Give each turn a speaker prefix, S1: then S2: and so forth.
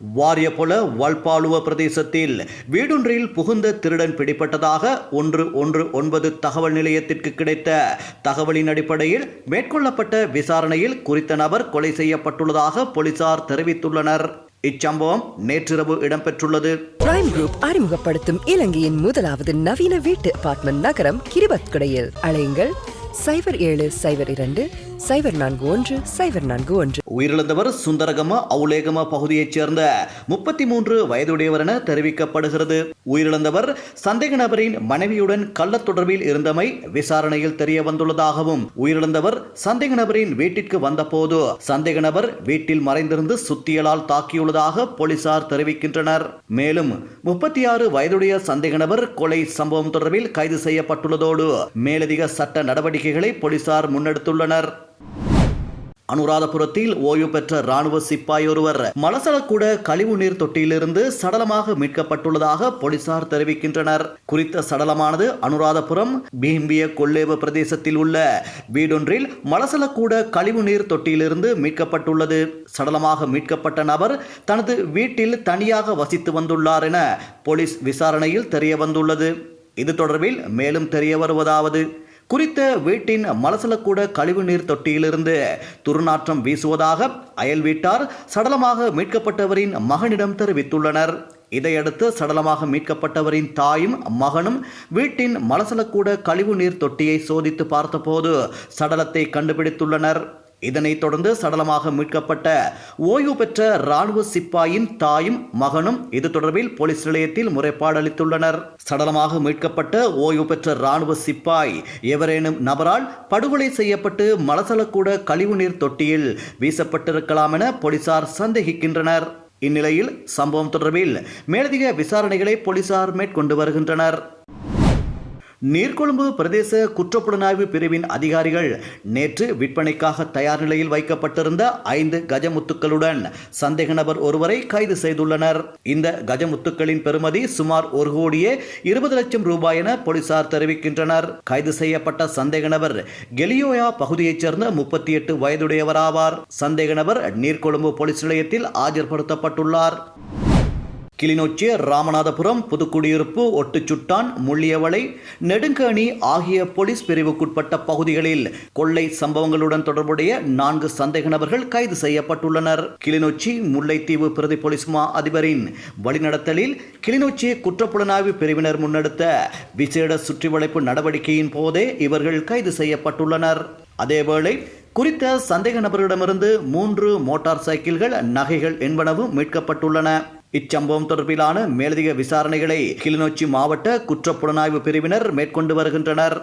S1: வாரியபொல வல்பாலுவ பிரதேசத்தில் வீடொன்றில் புகுந்த திருடன் பிடிபட்டதாக ஒன்று ஒன்று ஒன்பது தகவல் நிலையத்திற்கு கிடைத்த தகவலின் அடிப்படையில் மேற்கொள்ளப்பட்ட விசாரணையில் குறித்த நபர் கொலை செய்யப்பட்டுள்ளதாக போலீசார் தெரிவித்துள்ளனர். இச்சம்பவம் நேற்றிரவு இடம்பெற்றுள்ளது.
S2: பிரைம் குரூப் அறிமுகப்படுத்தும் இலங்கையின் முதலாவது நவீன வீட்டு அபார்ட்மெண்ட் நகரம் கிரிபத்குடையில். அழையுங்கள் சைபர் ஏழு சைபர் இரண்டு சைபர் நான்கு ஒன்று சைபர் நான்கு ஒன்று.
S1: உயிரிழந்தவர் சுந்தரகம அவுலேகம பகுதியைச் சேர்ந்த முப்பத்தி மூன்று வயதுடையவர் என தெரிவிக்கப்படுகிறது. உயிரிழந்தவர் சந்தேக நபரின் மனைவியுடன் கள்ளத் தொடர்பில் இருந்தமை விசாரணையில் தெரிய வந்துள்ளதாகவும் உயிரிழந்தவர் சந்தேக நபரின் வீட்டிற்கு வந்தபோது சந்தேக நபர் வீட்டில் மறைந்திருந்து சுத்தியலால் தாக்கியுள்ளதாக போலீசார் தெரிவிக்கின்றனர். மேலும் முப்பத்தி ஆறு வயதுடைய சந்தேக நபர் கொலை சம்பவம் தொடர்பில் கைது செய்யப்பட்டுள்ளதோடு மேலதிக சட்ட நடவடிக்கைகளை போலீசார் முன்னெடுத்துள்ளனர். அனுராதபுரத்தில் ஓய்வு பெற்ற ராணுவ சிப்பாய் ஒருவர். மலசலக்கூட கழிவுநீர் தொட்டியிலிருந்து சடலமாக மீட்கப்பட்டுள்ளதாக போலீசார் தெரிவிக்கின்றனர். குறித்த சடலமானது அனுராதபுரம் பீம்பிய கொல்லேவ பிரதேசத்தில் உள்ள வீடொன்றில் மலசலக்கூட கழிவுநீர் தொட்டியிலிருந்து மீட்கப்பட்டுள்ளது. சடலமாக மீட்கப்பட்ட நபர் தனது வீட்டில் தனியாக வசித்து வந்துள்ளார் என போலீஸ் விசாரணையில் தெரிய வந்துள்ளது இது தொடர்பில் மேலும் தெரிய வருவதாவது. குறித்த வீட்டின் மலசலக்கூட கழிவுநீர் தொட்டியிலிருந்து துர்நாற்றம் வீசுவதாக அயல் வீட்டார் சடலமாக மீட்கப்பட்டவரின் மகனிடம் தெரிவித்துள்ளனர். இதையடுத்து சடலமாக மீட்கப்பட்டவரின் தாயும் மகனும் வீட்டின் மலசலக்கூட கழிவுநீர் தொட்டியை சோதித்து பார்த்தபோது சடலத்தை கண்டுபிடித்துள்ளனர். இதனைத் தொடர்ந்து சடலமாக மீட்கப்பட்ட ஓய்வு பெற்ற ராணுவ சிப்பாயின் தாயும் மகனும் இது தொடர்பில் போலீஸ் நிலையத்தில் முறைப்பாடு அளித்துள்ளனர். சடலமாக மீட்கப்பட்ட ஓய்வு பெற்ற ராணுவ சிப்பாய் எவரேனும் நபரால் படுகொலை செய்யப்பட்டு மலசலக்கூட கழிவுநீர் தொட்டியில் வீசப்பட்டிருக்கலாம் என போலீசார் சந்தேகிக்கின்றனர். இந்நிலையில் சம்பவம் தொடர்பில் மேலதிக விசாரணைகளை போலீசார் மேற்கொண்டு வருகின்றனர். நீர்கொழும்பு பிரதேச குற்றப்புலனாய்வு பிரிவின் அதிகாரிகள் நேற்று விற்பனைக்காக தயார் நிலையில் வைக்கப்பட்டிருந்த ஐந்து கஜமுத்துக்களுடன் சந்தேக நபர் ஒருவரை கைது செய்துள்ளனர். இந்த கஜமுத்துக்களின் பெறுமதி சுமார் ஒரு கோடியே இருபது லட்சம் ரூபாய் என போலீசார் தெரிவிக்கின்றனர். கைது செய்யப்பட்ட சந்தேக நபர் கெலியோயா பகுதியைச் சேர்ந்த முப்பத்தி எட்டு வயதுடையவராவார். சந்தேக நபர் நீர்கொழும்பு போலீஸ் நிலையத்தில் ஆஜர்படுத்தப்பட்டுள்ளார். கிளிநொச்சி ராமநாதபுரம் புதுக்குடியிருப்பு ஒட்டுச்சுட்டான் முள்ளியவளை நெடுங்கணி ஆகிய போலீஸ் பிரிவுக்குட்பட்ட பகுதிகளில் கொள்ளை சம்பவங்களுடன் தொடர்புடைய நான்கு சந்தேக நபர்கள் கைது செய்யப்பட்டுள்ளனர். கிளிநொச்சி முல்லைத்தீவு பிரதி போலீஸ் மா அதிபரின் வழிநடத்தலில் கிளிநொச்சி குற்றப்புலனாய்வு பிரிவினர் முன்னெடுத்த விசேட சுற்றிவளைப்பு நடவடிக்கையின் போதே இவர்கள் கைது செய்யப்பட்டுள்ளனர். அதேவேளை குறித்த சந்தேக நபரிடமிருந்து மூன்று மோட்டார் சைக்கிள்கள் நகைகள் என்பனவும் மீட்கப்பட்டுள்ளன. இச்சம்பவம் தொடர்பிலான மேலதிக விசாரணைகளை கிளிநொச்சி மாவட்ட குற்றப்புலனாய்வு பிரிவினர் மேற்கொண்டு வருகின்றனர்.